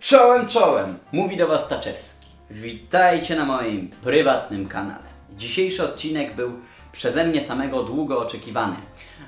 Czołem, czołem! Mówi do Was Taczewski. Witajcie na moim prywatnym kanale. Dzisiejszy odcinek był przeze mnie samego długo oczekiwany.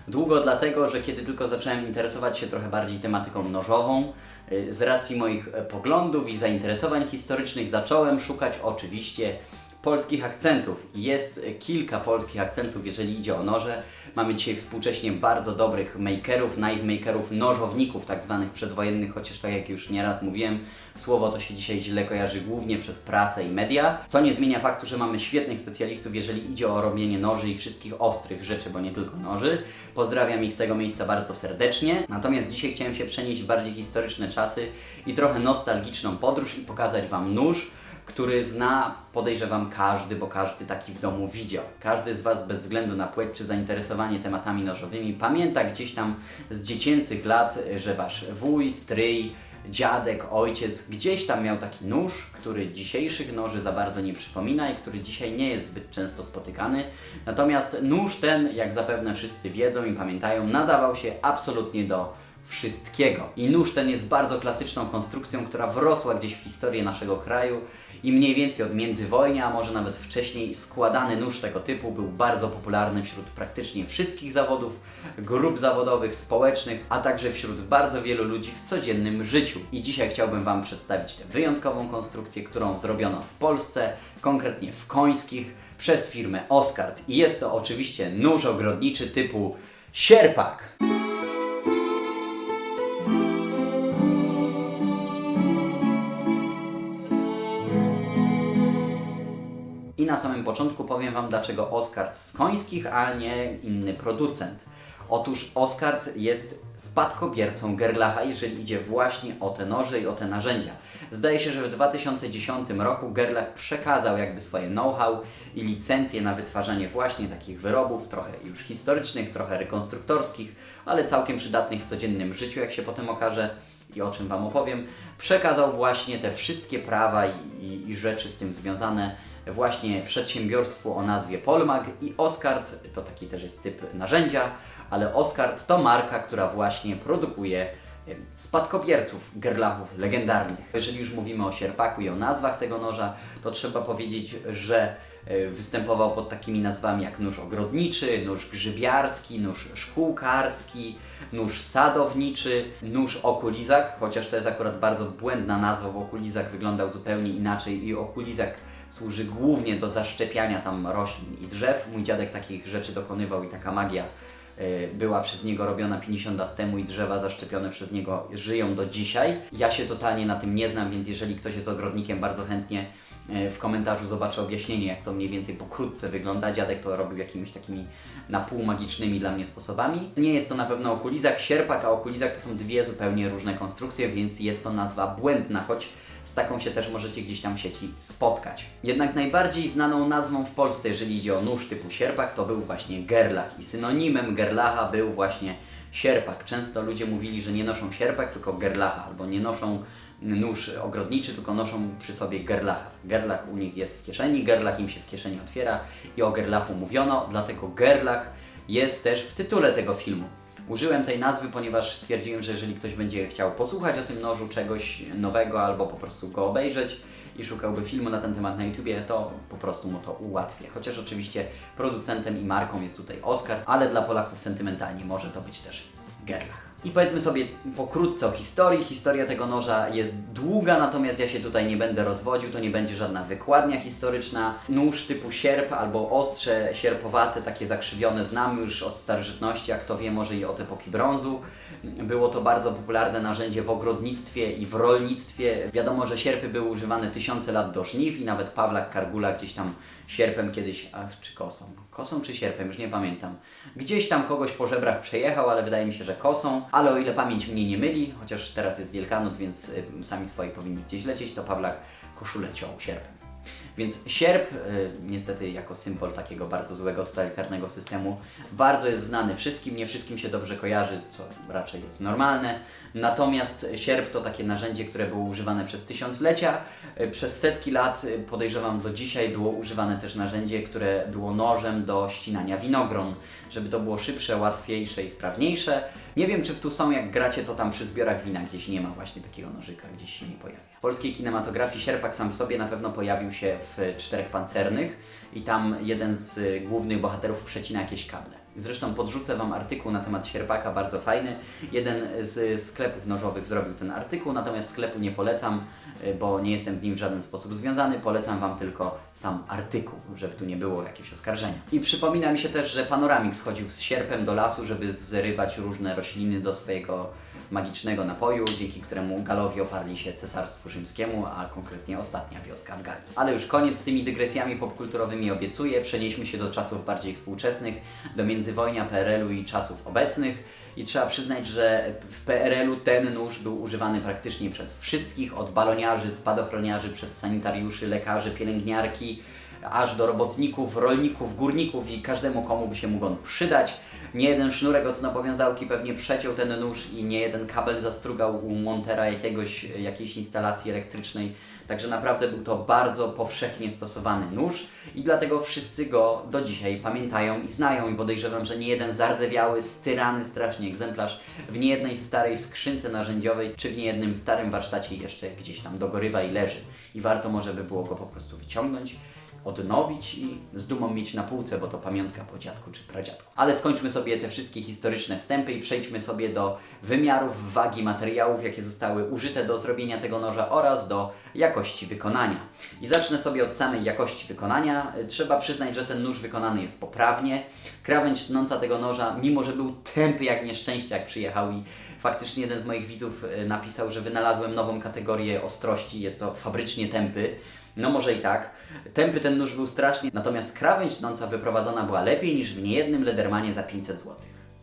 Długo dlatego, że kiedy tylko zacząłem interesować się trochę bardziej tematyką nożową, y, z racji moich poglądów i zainteresowań historycznych zacząłem szukać oczywiście polskich akcentów. Jest kilka polskich akcentów, jeżeli idzie o noże. Mamy dzisiaj współcześnie bardzo dobrych makerów, knife makerów, nożowników tak zwanych przedwojennych, chociaż tak jak już nieraz mówiłem, słowo to się dzisiaj źle kojarzy głównie przez prasę i media, co nie zmienia faktu, że mamy świetnych specjalistów, jeżeli idzie o robienie noży i wszystkich ostrych rzeczy, bo nie tylko noży. Pozdrawiam ich z tego miejsca bardzo serdecznie. Natomiast dzisiaj chciałem się przenieść w bardziej historyczne czasy i trochę nostalgiczną podróż i pokazać Wam nóż, który zna, podejrzewam każdy, bo każdy taki w domu widział. Każdy z Was bez względu na płeć czy zainteresowanie tematami nożowymi pamięta gdzieś tam z dziecięcych lat, że Wasz wuj, stryj, dziadek, ojciec gdzieś tam miał taki nóż, który dzisiejszych noży za bardzo nie przypomina i który dzisiaj nie jest zbyt często spotykany. Natomiast nóż ten, jak zapewne wszyscy wiedzą i pamiętają, nadawał się absolutnie do wszystkiego. I nóż ten jest bardzo klasyczną konstrukcją, która wrosła gdzieś w historię naszego kraju i mniej więcej od międzywojnia, a może nawet wcześniej, składany nóż tego typu był bardzo popularny wśród praktycznie wszystkich zawodów, grup zawodowych, społecznych, a także wśród bardzo wielu ludzi w codziennym życiu. I dzisiaj chciałbym Wam przedstawić tę wyjątkową konstrukcję, którą zrobiono w Polsce, konkretnie w Końskich, przez firmę Oskard. I jest to oczywiście nóż ogrodniczy typu sierpak. Samym początku powiem Wam, dlaczego Oskard z końskich, a nie inny producent. Otóż Oskard jest spadkobiercą Gerlacha, jeżeli idzie właśnie o te noże i o te narzędzia. Zdaje się, że w 2010 roku Gerlach przekazał jakby swoje know-how i licencje na wytwarzanie właśnie takich wyrobów, trochę już historycznych, trochę rekonstruktorskich, ale całkiem przydatnych w codziennym życiu, jak się potem okaże i o czym Wam opowiem, przekazał właśnie te wszystkie prawa i, i, i rzeczy z tym związane właśnie przedsiębiorstwu o nazwie Polmag i Oskard to taki też jest typ narzędzia, ale Oskard to marka, która właśnie produkuje spadkobierców gerlachów legendarnych. Jeżeli już mówimy o sierpaku i o nazwach tego noża, to trzeba powiedzieć, że e, występował pod takimi nazwami jak nóż ogrodniczy, nóż grzybiarski, nóż szkółkarski, nóż sadowniczy, nóż okulizak, chociaż to jest akurat bardzo błędna nazwa, bo okulizak wyglądał zupełnie inaczej i okulizak służy głównie do zaszczepiania tam roślin i drzew. Mój dziadek takich rzeczy dokonywał i taka magia y, była przez niego robiona 50 lat temu i drzewa zaszczepione przez niego żyją do dzisiaj. Ja się totalnie na tym nie znam, więc jeżeli ktoś jest ogrodnikiem, bardzo chętnie w komentarzu zobaczę objaśnienie, jak to mniej więcej pokrótce wygląda. Dziadek to robił jakimiś takimi na pół magicznymi dla mnie sposobami. Nie jest to na pewno okulizak, sierpak, a okulizak to są dwie zupełnie różne konstrukcje, więc jest to nazwa błędna, choć z taką się też możecie gdzieś tam w sieci spotkać. Jednak najbardziej znaną nazwą w Polsce, jeżeli idzie o nóż typu sierpak, to był właśnie gerlach i synonimem gerlacha był właśnie sierpak. Często ludzie mówili, że nie noszą sierpak, tylko gerlacha, albo nie noszą nóż ogrodniczy, tylko noszą przy sobie gerlacha. Gerlach u nich jest w kieszeni, gerlach im się w kieszeni otwiera i o gerlachu mówiono, dlatego gerlach jest też w tytule tego filmu. Użyłem tej nazwy, ponieważ stwierdziłem, że jeżeli ktoś będzie chciał posłuchać o tym nożu czegoś nowego albo po prostu go obejrzeć i szukałby filmu na ten temat na YouTubie, to po prostu mu to ułatwię. Chociaż oczywiście producentem i marką jest tutaj Oscar, ale dla Polaków sentymentalnie może to być też Gerlach. I powiedzmy sobie pokrótce o historii. Historia tego noża jest długa, natomiast ja się tutaj nie będę rozwodził, to nie będzie żadna wykładnia historyczna. Nóż typu sierp albo ostrze sierpowate, takie zakrzywione, znamy już od starożytności, a kto wie, może i od epoki brązu. Było to bardzo popularne narzędzie w ogrodnictwie i w rolnictwie. Wiadomo, że sierpy były używane tysiące lat do żniw i nawet Pawlak Kargula gdzieś tam sierpem kiedyś, ach, czy kosą? Kosą czy sierpem? Już nie pamiętam. Gdzieś tam kogoś po żebrach przejechał, ale wydaje mi się, że kosą. Ale o ile pamięć mnie nie myli, chociaż teraz jest Wielkanoc, więc y, sami swoi powinni gdzieś lecieć, to Pawlak koszulę ciął sierpem. Więc sierp, y, niestety jako symbol takiego bardzo złego, totalitarnego systemu, bardzo jest znany wszystkim, nie wszystkim się dobrze kojarzy, co raczej jest normalne. Natomiast sierp to takie narzędzie, które było używane przez tysiąclecia, y, przez setki lat, y, podejrzewam do dzisiaj, było używane też narzędzie, które było nożem do ścinania winogron, żeby to było szybsze, łatwiejsze i sprawniejsze. Nie wiem, czy w tu są, jak gracie, to tam przy zbiorach wina gdzieś nie ma właśnie takiego nożyka, gdzieś się nie pojawia. W polskiej kinematografii sierpak sam w sobie na pewno pojawił się w Czterech Pancernych i tam jeden z głównych bohaterów przecina jakieś kable. Zresztą podrzucę Wam artykuł na temat sierpaka, bardzo fajny. Jeden z sklepów nożowych zrobił ten artykuł, natomiast sklepu nie polecam, y, bo nie jestem z nim w żaden sposób związany. Polecam Wam tylko sam artykuł, żeby tu nie było jakiegoś oskarżenia. I przypomina mi się też, że Panoramik schodził z sierpem do lasu, żeby zrywać różne rośliny do swojego magicznego napoju, dzięki któremu Galowie oparli się Cesarstwu Rzymskiemu, a konkretnie ostatnia wioska w Galii. Ale już koniec z tymi dygresjami popkulturowymi obiecuję. Przenieśmy się do czasów bardziej współczesnych, do międzywojnia PRL-u i czasów obecnych. I trzeba przyznać, że w PRL-u ten nóż był używany praktycznie przez wszystkich, od baloniarzy, spadochroniarzy, przez sanitariuszy, lekarzy, pielęgniarki, aż do robotników, rolników, górników i każdemu, komu by się mógł on przydać. Nie jeden sznurek od snopowiązałki pewnie przeciął ten nóż i nie jeden kabel zastrugał u montera jakiegoś, jakiejś instalacji elektrycznej. Także naprawdę był to bardzo powszechnie stosowany nóż i dlatego wszyscy go do dzisiaj pamiętają i znają i podejrzewam, że nie jeden zardzewiały, styrany strasznie egzemplarz w niejednej starej skrzynce narzędziowej czy w niejednym starym warsztacie jeszcze gdzieś tam dogorywa i leży. I warto może by było go po prostu wyciągnąć odnowić i z dumą mieć na półce, bo to pamiątka po dziadku czy pradziadku. Ale skończmy sobie te wszystkie historyczne wstępy i przejdźmy sobie do wymiarów, wagi materiałów, jakie zostały użyte do zrobienia tego noża oraz do jakości wykonania. I zacznę sobie od samej jakości wykonania. Trzeba przyznać, że ten nóż wykonany jest poprawnie. Krawędź tnąca tego noża, mimo że był tępy jak nieszczęście, jak przyjechał i faktycznie jeden z moich widzów e, napisał, że wynalazłem nową kategorię ostrości, jest to fabrycznie tępy. No może i tak. Tępy ten nóż był strasznie, natomiast krawędź tnąca wyprowadzona była lepiej niż w niejednym Ledermanie za 500 zł.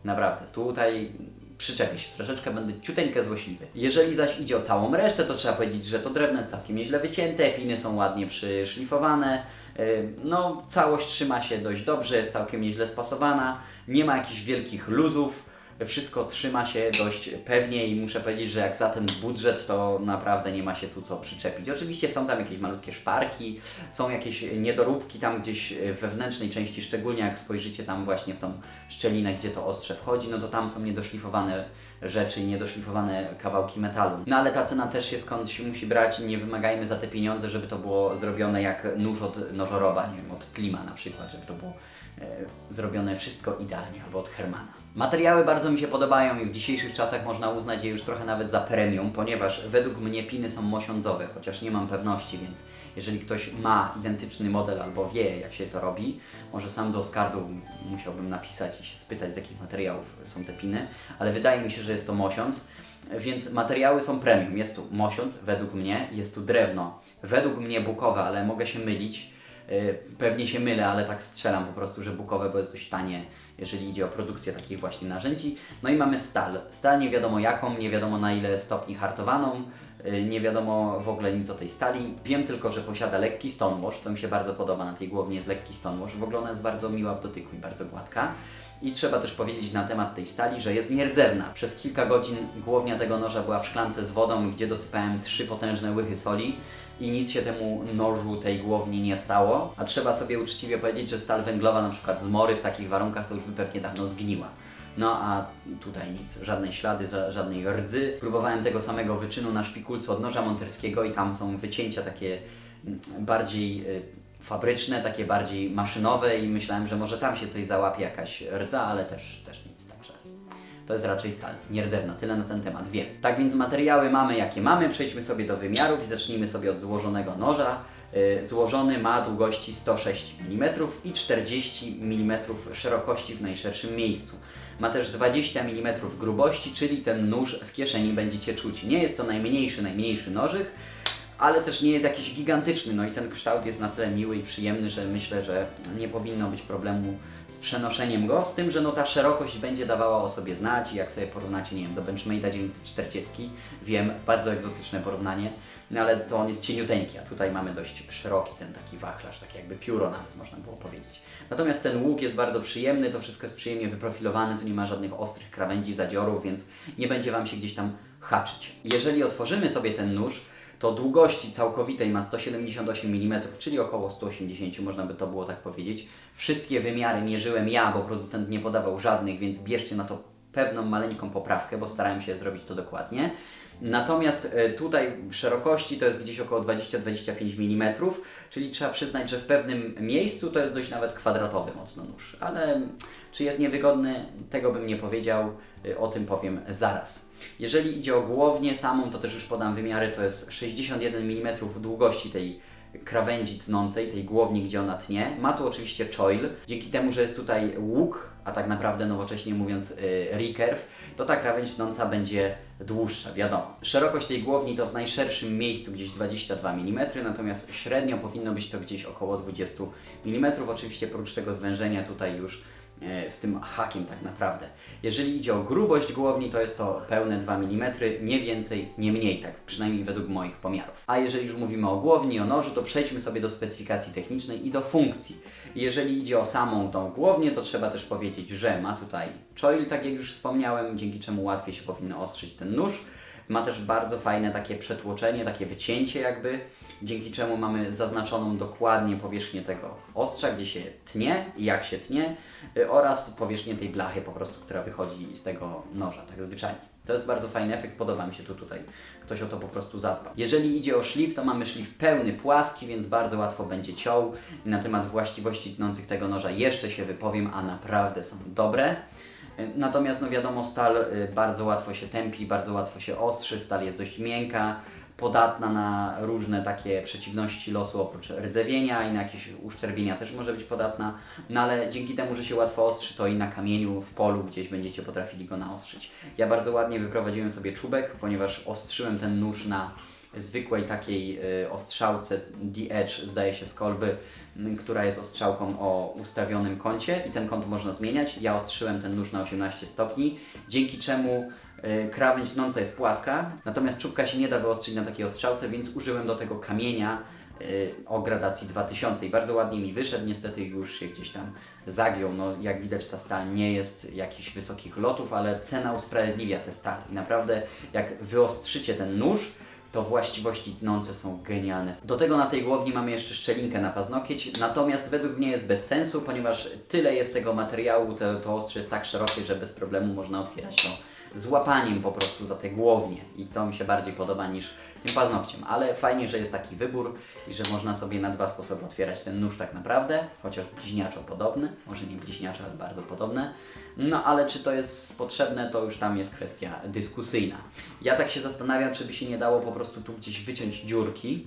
Naprawdę, tutaj przyczepię się troszeczkę, będę ciuteńkę złośliwy. Jeżeli zaś idzie o całą resztę, to trzeba powiedzieć, że to drewno jest całkiem nieźle wycięte, piny są ładnie przyszlifowane, yy, no całość trzyma się dość dobrze, jest całkiem nieźle spasowana, nie ma jakichś wielkich luzów, wszystko trzyma się dość pewnie i muszę powiedzieć, że jak za ten budżet, to naprawdę nie ma się tu co przyczepić. Oczywiście są tam jakieś malutkie szparki, są jakieś niedoróbki tam gdzieś wewnętrznej części, szczególnie jak spojrzycie tam właśnie w tą szczelinę, gdzie to ostrze wchodzi, no to tam są niedoszlifowane rzeczy niedoszlifowane kawałki metalu. No ale ta cena też się skądś musi brać i nie wymagajmy za te pieniądze, żeby to było zrobione jak nóż od nożorowa, nie wiem, od Klima na przykład, żeby to było e, zrobione wszystko idealnie, albo od Hermana. Materiały bardzo mi się podobają i w dzisiejszych czasach można uznać je już trochę nawet za premium, ponieważ według mnie piny są mosiądzowe, chociaż nie mam pewności, więc jeżeli ktoś ma identyczny model albo wie jak się to robi, może sam do Oscardu musiałbym napisać i się spytać z jakich materiałów są te piny, ale wydaje mi się, że jest to mosiądz, więc materiały są premium. Jest tu mosiądz według mnie, jest tu drewno, według mnie bukowe, ale mogę się mylić. Yy, Pewnie się mylę, ale tak strzelam po prostu, że bukowe, bo jest dość tanie, jeżeli idzie o produkcję takich właśnie narzędzi. No i mamy stal. Stal nie wiadomo jaką, nie wiadomo na ile stopni hartowaną, yy, nie wiadomo w ogóle nic o tej stali. Wiem tylko, że posiada lekki stonewash, co mi się bardzo podoba na tej głowni jest lekki stonewash. W ogóle ona jest bardzo miła w dotyku i bardzo gładka. I trzeba też powiedzieć na temat tej stali, że jest nierdzewna. Przez kilka godzin głownia tego noża była w szklance z wodą, gdzie dosypałem trzy potężne łychy soli i nic się temu nożu, tej głowni nie stało. A trzeba sobie uczciwie powiedzieć, że stal węglowa na przykład z mory w takich warunkach to już by pewnie dawno zgniła. No a tutaj nic, żadnej ślady, ża- żadnej rdzy. Próbowałem tego samego wyczynu na szpikulcu od noża monterskiego i tam są wycięcia takie mm, bardziej y, fabryczne, takie bardziej maszynowe i myślałem, że może tam się coś załapie, jakaś rdza, ale też, też nic, to jest raczej stal, nierdzewna, tyle na ten temat wiem. Tak więc materiały mamy jakie mamy, przejdźmy sobie do wymiarów i zacznijmy sobie od złożonego noża. Yy, Złożony ma długości 106 mm i 40 mm szerokości w najszerszym miejscu. Ma też 20 mm grubości, czyli ten nóż w kieszeni będziecie czuć. Nie jest to najmniejszy, najmniejszy nożyk, ale też nie jest jakiś gigantyczny. No i ten kształt jest na tyle miły i przyjemny, że myślę, że nie powinno być problemu z przenoszeniem go. Z tym, że no ta szerokość będzie dawała o sobie znać. I jak sobie porównacie, nie wiem, do Benchmade'a 940, wiem, bardzo egzotyczne porównanie, no ale to on jest cieniuteńki, a tutaj mamy dość szeroki ten taki wachlarz, taki jakby pióro nawet można było powiedzieć. Natomiast ten łuk jest bardzo przyjemny, to wszystko jest przyjemnie wyprofilowane, tu nie ma żadnych ostrych krawędzi, zadziorów, więc nie będzie Wam się gdzieś tam haczyć. Jeżeli otworzymy sobie ten nóż, to długości całkowitej ma 178 mm, czyli około 180, można by to było tak powiedzieć. Wszystkie wymiary mierzyłem ja, bo producent nie podawał żadnych, więc bierzcie na to pewną maleńką poprawkę, bo starałem się zrobić to dokładnie. Natomiast e, tutaj szerokości to jest gdzieś około 20-25 mm, czyli trzeba przyznać, że w pewnym miejscu to jest dość nawet kwadratowy mocno nóż. Ale czy jest niewygodny, tego bym nie powiedział, e, o tym powiem zaraz. Jeżeli idzie o głownię samą, to też już podam wymiary, to jest 61 mm długości tej krawędzi tnącej, tej głowni, gdzie ona tnie. Ma tu oczywiście choil. Dzięki temu, że jest tutaj łuk, a tak naprawdę nowocześnie mówiąc y, recurve, to ta krawędź tnąca będzie dłuższa, wiadomo. Szerokość tej głowni to w najszerszym miejscu gdzieś 22 mm, natomiast średnio powinno być to gdzieś około 20 mm. Oczywiście oprócz tego zwężenia tutaj już z tym hakiem tak naprawdę. Jeżeli idzie o grubość głowni, to jest to pełne 2 mm, nie więcej, nie mniej, tak przynajmniej według moich pomiarów. A jeżeli już mówimy o głowni, o nożu, to przejdźmy sobie do specyfikacji technicznej i do funkcji. Jeżeli idzie o samą tą głownię, to trzeba też powiedzieć, że ma tutaj choil, tak jak już wspomniałem, dzięki czemu łatwiej się powinno ostrzyć ten nóż. Ma też bardzo fajne takie przetłoczenie, takie wycięcie jakby, dzięki czemu mamy zaznaczoną dokładnie powierzchnię tego ostrza, gdzie się tnie i jak się tnie y, oraz powierzchnię tej blachy po prostu, która wychodzi z tego noża, tak zwyczajnie. To jest bardzo fajny efekt, podoba mi się tu tutaj. Ktoś o to po prostu zadbał. Jeżeli idzie o szlif, to mamy szlif pełny, płaski, więc bardzo łatwo będzie ciął. Na temat właściwości tnących tego noża jeszcze się wypowiem, a naprawdę są dobre. Natomiast no wiadomo, stal y, bardzo łatwo się tępi, bardzo łatwo się ostrzy, stal jest dość miękka, podatna na różne takie przeciwności losu, oprócz rdzewienia i na jakieś uszczerbienia też może być podatna, no ale dzięki temu, że się łatwo ostrzy, to i na kamieniu, w polu gdzieś będziecie potrafili go naostrzyć. Ja bardzo ładnie wyprowadziłem sobie czubek, ponieważ ostrzyłem ten nóż na zwykłej takiej y, ostrzałce The Edge, zdaje się z kolby, która jest ostrzałką o ustawionym kącie i ten kąt można zmieniać. Ja ostrzyłem ten nóż na 18 stopni, dzięki czemu y, krawędź tnąca jest płaska, natomiast czubka się nie da wyostrzyć na takiej ostrzałce, więc użyłem do tego kamienia y, o gradacji 2000 i bardzo ładnie mi wyszedł, niestety już się gdzieś tam zagiął, no jak widać ta stal nie jest jakichś wysokich lotów, ale cena usprawiedliwia tę stal. I naprawdę jak wyostrzycie ten nóż, to właściwości tnące są genialne. Do tego na tej głowni mamy jeszcze szczelinkę na paznokieć, natomiast według mnie jest bez sensu, ponieważ tyle jest tego materiału, to, to ostrze jest tak szerokie, że bez problemu można otwierać to z łapaniem po prostu za te głownie i to mi się bardziej podoba niż paznokciem, ale fajnie, że jest taki wybór i że można sobie na dwa sposoby otwierać ten nóż tak naprawdę, chociaż bliźniaczo podobny, może nie bliźniaczo, ale bardzo podobne. No ale czy to jest potrzebne, to już tam jest kwestia dyskusyjna. Ja tak się zastanawiam, czy by się nie dało po prostu tu gdzieś wyciąć dziurki,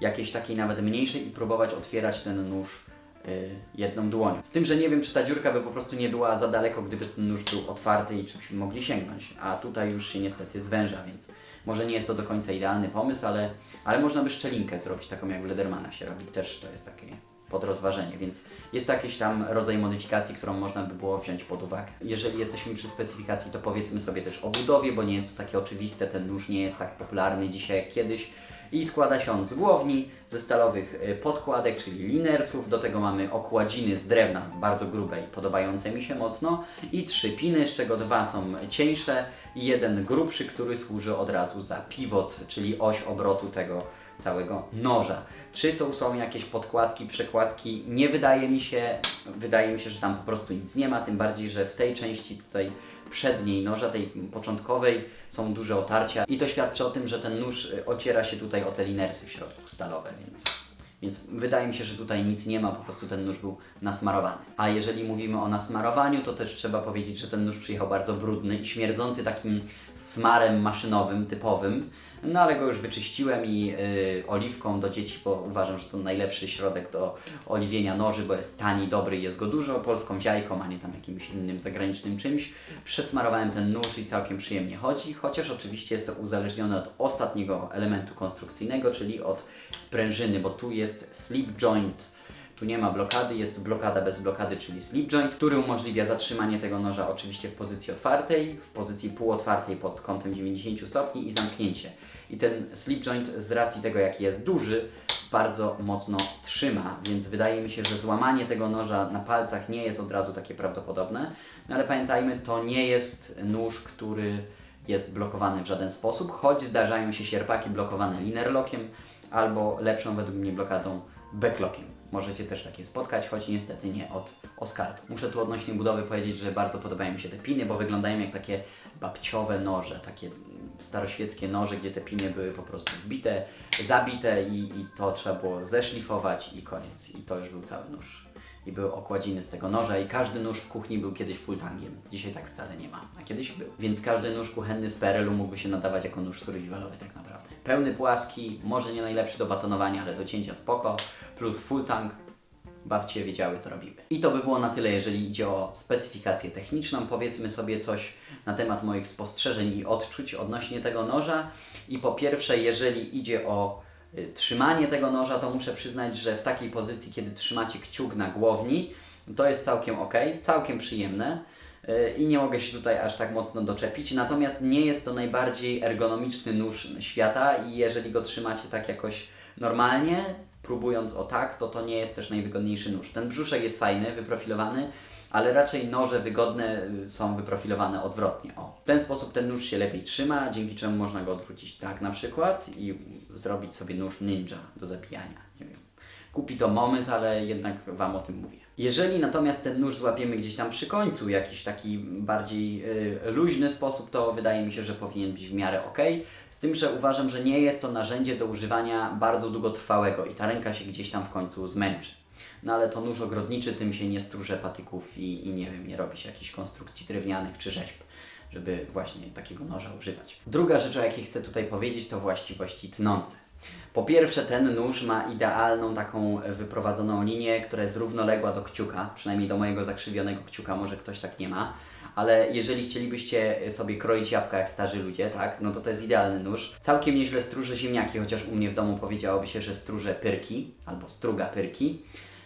jakiejś takiej nawet mniejszej i próbować otwierać ten nóż y, jedną dłonią. Z tym, że nie wiem, czy ta dziurka by po prostu nie była za daleko, gdyby ten nóż był otwarty i czy byśmy mogli sięgnąć. A tutaj już się niestety zwęża, więc może nie jest to do końca idealny pomysł, ale, ale można by szczelinkę zrobić, taką jak w Ledermana się robi. Też to jest takie pod rozważenie, więc jest to jakiś tam rodzaj modyfikacji, którą można by było wziąć pod uwagę. Jeżeli jesteśmy przy specyfikacji, to powiedzmy sobie też o budowie, bo nie jest to takie oczywiste, ten nóż nie jest tak popularny dzisiaj jak kiedyś. I składa się on z głowni, ze stalowych y, podkładek, czyli linersów, do tego mamy okładziny z drewna bardzo grubej, podobające mi się mocno. I trzy piny, z czego dwa są cieńsze. I jeden grubszy, który służy od razu za pivot, czyli oś obrotu tego całego noża. Czy to są jakieś podkładki, przekładki? Nie wydaje mi się, wydaje mi się, że tam po prostu nic nie ma, tym bardziej, że w tej części tutaj przedniej noża, tej początkowej, są duże otarcia i to świadczy o tym, że ten nóż y, ociera się tutaj o te linersy w środku stalowe, więc, więc wydaje mi się, że tutaj nic nie ma, po prostu ten nóż był nasmarowany. A jeżeli mówimy o nasmarowaniu, to też trzeba powiedzieć, że ten nóż przyjechał bardzo brudny i śmierdzący takim smarem maszynowym, typowym, no ale go już wyczyściłem i y, oliwką do dzieci, bo uważam, że to najlepszy środek do oliwienia noży, bo jest tani, dobry jest go dużo, polską ziajką, a nie tam jakimś innym zagranicznym czymś. Przesmarowałem ten nóż i całkiem przyjemnie chodzi, chociaż oczywiście jest to uzależnione od ostatniego elementu konstrukcyjnego, czyli od sprężyny, bo tu jest slip joint tu nie ma blokady, jest blokada bez blokady, czyli slip joint, który umożliwia zatrzymanie tego noża oczywiście w pozycji otwartej, w pozycji półotwartej pod kątem 90 stopni i zamknięcie. I ten slip joint z racji tego, jaki jest duży, bardzo mocno trzyma, więc wydaje mi się, że złamanie tego noża na palcach nie jest od razu takie prawdopodobne. No ale pamiętajmy, to nie jest nóż, który jest blokowany w żaden sposób, choć zdarzają się sierpaki blokowane linerlockiem albo lepszą według mnie blokadą backlockiem. Możecie też takie spotkać, choć niestety nie od Oskartu. Muszę tu odnośnie budowy powiedzieć, że bardzo podobają mi się te piny, bo wyglądają jak takie babciowe noże, takie staroświeckie noże, gdzie te piny były po prostu wbite, zabite i, i to trzeba było zeszlifować i koniec. I to już był cały nóż. I były okładziny z tego noża i każdy nóż w kuchni był kiedyś fulltangiem. Dzisiaj tak wcale nie ma, a kiedyś był. Więc każdy nóż kuchenny z PRL-u mógłby się nadawać jako nóż survivalowy tak naprawdę. Pełny płaski, może nie najlepszy do batonowania, ale do cięcia spoko, plus full tank, babcie wiedziały, co robiły. I to by było na tyle, jeżeli idzie o specyfikację techniczną. Powiedzmy sobie coś na temat moich spostrzeżeń i odczuć odnośnie tego noża. I po pierwsze, jeżeli idzie o y, trzymanie tego noża, to muszę przyznać, że w takiej pozycji, kiedy trzymacie kciuk na głowni, to jest całkiem ok, całkiem przyjemne. Y, I nie mogę się tutaj aż tak mocno doczepić, natomiast nie jest to najbardziej ergonomiczny nóż świata i jeżeli go trzymacie tak jakoś normalnie, próbując o tak, to to nie jest też najwygodniejszy nóż. Ten brzuszek jest fajny, wyprofilowany, ale raczej noże wygodne y, są wyprofilowane odwrotnie. O. W ten sposób ten nóż się lepiej trzyma, dzięki czemu można go odwrócić tak na przykład i zrobić sobie nóż ninja do zabijania. Nie wiem. Kupi to momys, ale jednak Wam o tym mówię. Jeżeli natomiast ten nóż złapiemy gdzieś tam przy końcu, jakiś taki bardziej y, luźny sposób, to wydaje mi się, że powinien być w miarę ok. Z tym, że uważam, że nie jest to narzędzie do używania bardzo długotrwałego i ta ręka się gdzieś tam w końcu zmęczy. No ale to nóż ogrodniczy, tym się nie stróże patyków i, i nie wiem, nie robi się jakichś konstrukcji drewnianych czy rzeźb żeby właśnie takiego noża używać. Druga rzecz, o jakiej chcę tutaj powiedzieć, to właściwości tnące. Po pierwsze, ten nóż ma idealną taką wyprowadzoną linię, która jest równoległa do kciuka, przynajmniej do mojego zakrzywionego kciuka, może ktoś tak nie ma, ale jeżeli chcielibyście sobie kroić jabłka jak starzy ludzie, tak, no to to jest idealny nóż. Całkiem nieźle stróży ziemniaki, chociaż u mnie w domu powiedziałoby się, że stróże pyrki, albo struga pyrki.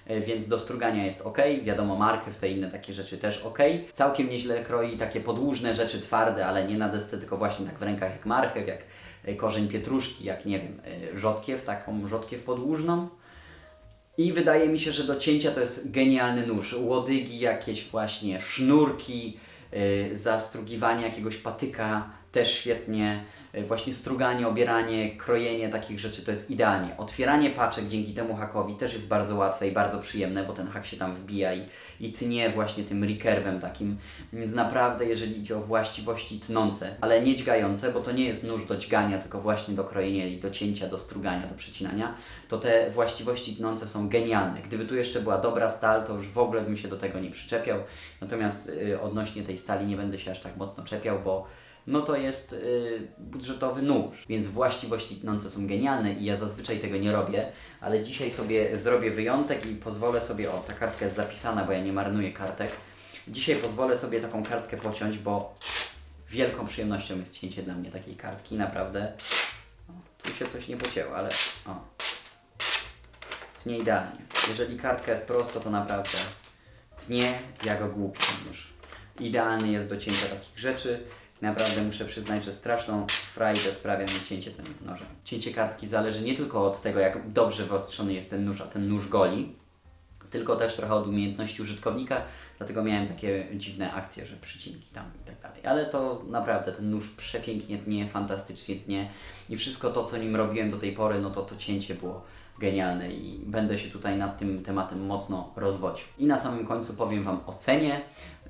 E, więc do strugania jest ok, wiadomo marchew, te inne takie rzeczy też ok. Całkiem nieźle kroi takie podłużne rzeczy twarde, ale nie na desce, tylko właśnie tak w rękach jak marchew, jak e, korzeń pietruszki, jak nie wiem, e, rzodkiew, taką rzodkiew podłużną. I wydaje mi się, że do cięcia to jest genialny nóż. Łodygi, jakieś właśnie sznurki, zastrugiwanie jakiegoś patyka też świetnie. Yy, właśnie struganie, obieranie, krojenie takich rzeczy to jest idealnie. Otwieranie paczek dzięki temu hakowi też jest bardzo łatwe i bardzo przyjemne, bo ten hak się tam wbija i, i tnie właśnie tym recurwem takim. Więc naprawdę, jeżeli idzie o właściwości tnące, ale nie dźgające, bo to nie jest nóż do dźgania, tylko właśnie do krojenia i do cięcia, do strugania, do przecinania, to te właściwości tnące są genialne. Gdyby tu jeszcze była dobra stal, to już w ogóle bym się do tego nie przyczepiał. Natomiast yy, odnośnie tej stali nie będę się aż tak mocno czepiał, bo no to jest y, budżetowy nóż, więc właściwości tnące są genialne i ja zazwyczaj tego nie robię, ale dzisiaj sobie zrobię wyjątek i pozwolę sobie, o ta kartka jest zapisana, bo ja nie marnuję kartek, dzisiaj pozwolę sobie taką kartkę pociąć, bo wielką przyjemnością jest cięcie dla mnie takiej kartki, naprawdę. O, tu się coś nie pocięło, ale o. Tnie idealnie. Jeżeli kartka jest prosto, to naprawdę tnie jak ogłupi nóż. Idealny jest do cięcia takich rzeczy. Naprawdę muszę przyznać, że straszną frajdę sprawia mi cięcie tym nożem. Cięcie kartki zależy nie tylko od tego, jak dobrze wyostrzony jest ten nóż, a ten nóż goli, tylko też trochę od umiejętności użytkownika, dlatego miałem takie dziwne akcje, że przycinki tam i tak dalej. Ale to naprawdę ten nóż przepięknie tnie, fantastycznie tnie i wszystko to, co nim robiłem do tej pory, no to to cięcie było genialne i będę się tutaj nad tym tematem mocno rozwodził. I na samym końcu powiem Wam o cenie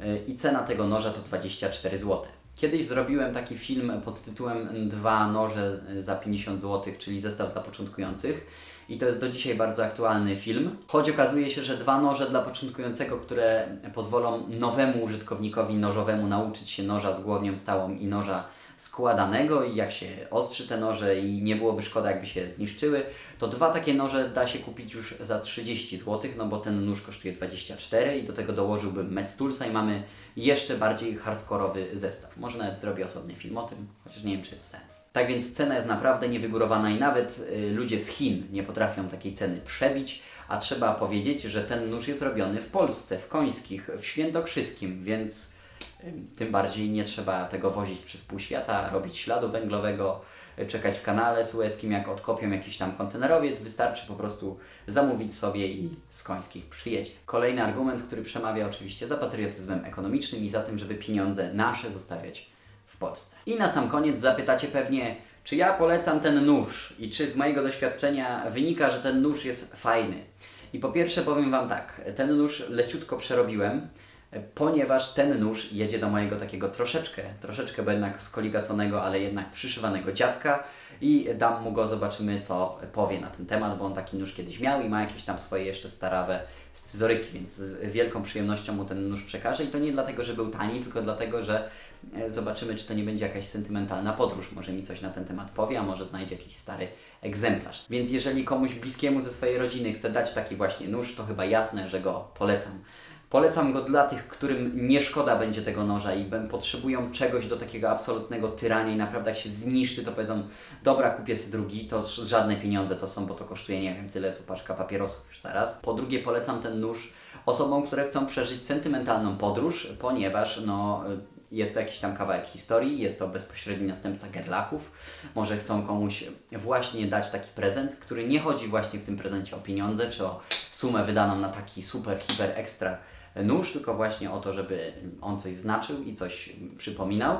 yy, i cena tego noża to 24 zł. Kiedyś zrobiłem taki film pod tytułem Dwa noże za 50 zł, czyli zestaw dla początkujących. I to jest do dzisiaj bardzo aktualny film. Choć okazuje się, że dwa noże dla początkującego, które pozwolą nowemu użytkownikowi nożowemu nauczyć się noża z głownią stałą i noża składanego i jak się ostrzy te noże i nie byłoby szkoda jakby się zniszczyły, to dwa takie noże da się kupić już za 30 zł, no bo ten nóż kosztuje 24 i do tego dołożyłbym Metstulsa i mamy jeszcze bardziej hardkorowy zestaw. Może nawet zrobię osobny film o tym, chociaż nie wiem czy jest sens. Tak więc cena jest naprawdę niewygórowana i nawet y, ludzie z Chin nie potrafią takiej ceny przebić, a trzeba powiedzieć, że ten nóż jest robiony w Polsce, w Końskich, w Świętokrzyskim, więc tym bardziej nie trzeba tego wozić przez pół świata, robić śladu węglowego, czekać w kanale sueskim, jak odkopią jakiś tam kontenerowiec. Wystarczy po prostu zamówić sobie i z końskich przyjedzie. Kolejny argument, który przemawia oczywiście za patriotyzmem ekonomicznym i za tym, żeby pieniądze nasze zostawiać w Polsce. I na sam koniec zapytacie pewnie, czy ja polecam ten nóż i czy z mojego doświadczenia wynika, że ten nóż jest fajny. I po pierwsze powiem Wam tak, ten nóż leciutko przerobiłem, ponieważ ten nóż jedzie do mojego takiego troszeczkę, troszeczkę bo jednak skoligaconego, ale jednak przyszywanego dziadka i dam mu go, zobaczymy co powie na ten temat, bo on taki nóż kiedyś miał i ma jakieś tam swoje jeszcze starawe scyzoryki, więc z wielką przyjemnością mu ten nóż przekażę i to nie dlatego, że był tani, tylko dlatego, że e, zobaczymy, czy to nie będzie jakaś sentymentalna podróż. Może mi coś na ten temat powie, a może znajdzie jakiś stary egzemplarz. Więc jeżeli komuś bliskiemu ze swojej rodziny chce dać taki właśnie nóż, to chyba jasne, że go polecam. Polecam go dla tych, którym nie szkoda będzie tego noża i potrzebują czegoś do takiego absolutnego tyrania i naprawdę jak się zniszczy, to powiedzą, dobra, kupię sobie drugi, to żadne pieniądze to są, bo to kosztuje, nie wiem, tyle co paczka papierosów już zaraz. Po drugie, polecam ten nóż osobom, które chcą przeżyć sentymentalną podróż, ponieważ no, y, jest to jakiś tam kawałek historii, jest to bezpośredni następca Gerlachów. Może chcą komuś właśnie dać taki prezent, który nie chodzi właśnie w tym prezencie o pieniądze, czy o sumę wydaną na taki super, hiper, ekstra nóż, tylko właśnie o to, żeby on coś znaczył i coś przypominał.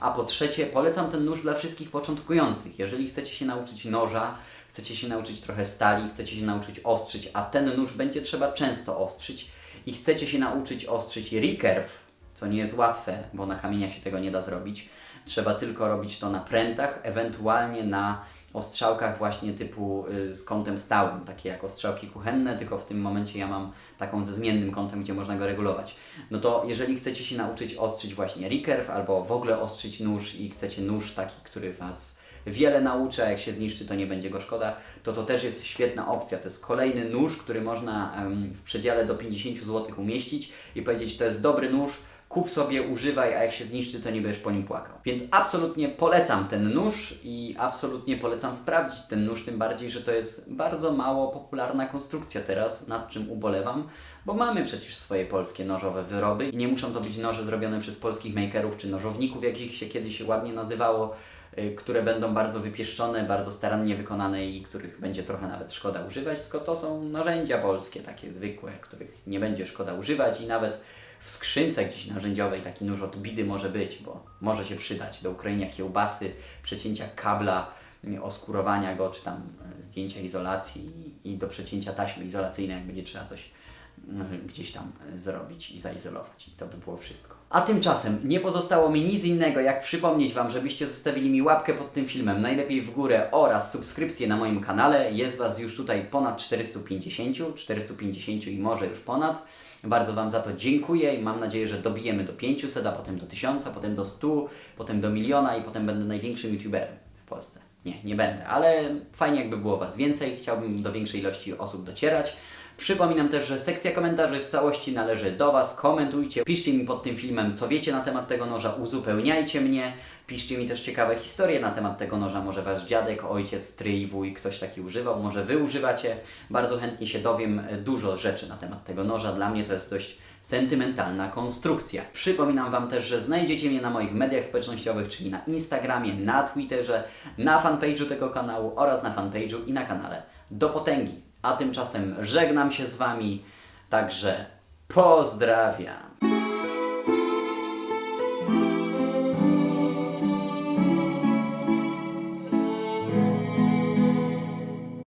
A po trzecie, polecam ten nóż dla wszystkich początkujących. Jeżeli chcecie się nauczyć noża, chcecie się nauczyć trochę stali, chcecie się nauczyć ostrzyć, a ten nóż będzie trzeba często ostrzyć i chcecie się nauczyć ostrzyć recurve, co nie jest łatwe, bo na kamieniach się tego nie da zrobić. Trzeba tylko robić to na prętach, ewentualnie na ostrzałkach właśnie typu y, z kątem stałym, takie jak ostrzałki kuchenne, tylko w tym momencie ja mam taką ze zmiennym kątem, gdzie można go regulować. No to jeżeli chcecie się nauczyć ostrzyć właśnie recurve albo w ogóle ostrzyć nóż i chcecie nóż taki, który Was wiele nauczy, a jak się zniszczy, to nie będzie go szkoda, to to też jest świetna opcja. To jest kolejny nóż, który można w przedziale do 50 zł umieścić i powiedzieć, to jest dobry nóż, kup sobie, używaj, a jak się zniszczy, to nie będziesz po nim płakał. Więc absolutnie polecam ten nóż i absolutnie polecam sprawdzić ten nóż, tym bardziej, że to jest bardzo mało popularna konstrukcja teraz, nad czym ubolewam, bo mamy przecież swoje polskie nożowe wyroby i nie muszą to być noże zrobione przez polskich makerów czy nożowników, jak ich się kiedyś ładnie nazywało, które będą bardzo wypieszczone, bardzo starannie wykonane i których będzie trochę nawet szkoda używać, tylko to są narzędzia polskie, takie zwykłe, których nie będzie szkoda używać i nawet w skrzynce gdzieś narzędziowej taki nóż od bidy może być, bo może się przydać do ukrojenia kiełbasy, przecięcia kabla, y, oskurowania go, czy tam y, zdjęcia izolacji i do przecięcia taśmy izolacyjnej, jak będzie trzeba coś y, gdzieś tam y, zrobić i zaizolować. I to by było wszystko. A tymczasem nie pozostało mi nic innego, jak przypomnieć Wam, żebyście zostawili mi łapkę pod tym filmem, najlepiej w górę oraz subskrypcję na moim kanale. Jest Was już tutaj ponad 450, 450 i może już ponad. Bardzo Wam za to dziękuję i mam nadzieję, że dobijemy do 500, a potem do 1000, potem do 100, potem do miliona i potem będę największym youtuberem w Polsce. Nie, nie będę, ale fajnie jakby było Was więcej, chciałbym do większej ilości osób docierać. Przypominam też, że sekcja komentarzy w całości należy do Was. Komentujcie, piszcie mi pod tym filmem, co wiecie na temat tego noża, uzupełniajcie mnie. Piszcie mi też ciekawe historie na temat tego noża. Może Wasz dziadek, ojciec, stryj, wuj, ktoś taki używał, może Wy używacie. Bardzo chętnie się dowiem dużo rzeczy na temat tego noża. Dla mnie to jest dość sentymentalna konstrukcja. Przypominam Wam też, że znajdziecie mnie na moich mediach społecznościowych, czyli na Instagramie, na Twitterze, na fanpage'u tego kanału oraz na fanpage'u i na kanale Do Potęgi. A tymczasem żegnam się z Wami, także pozdrawiam.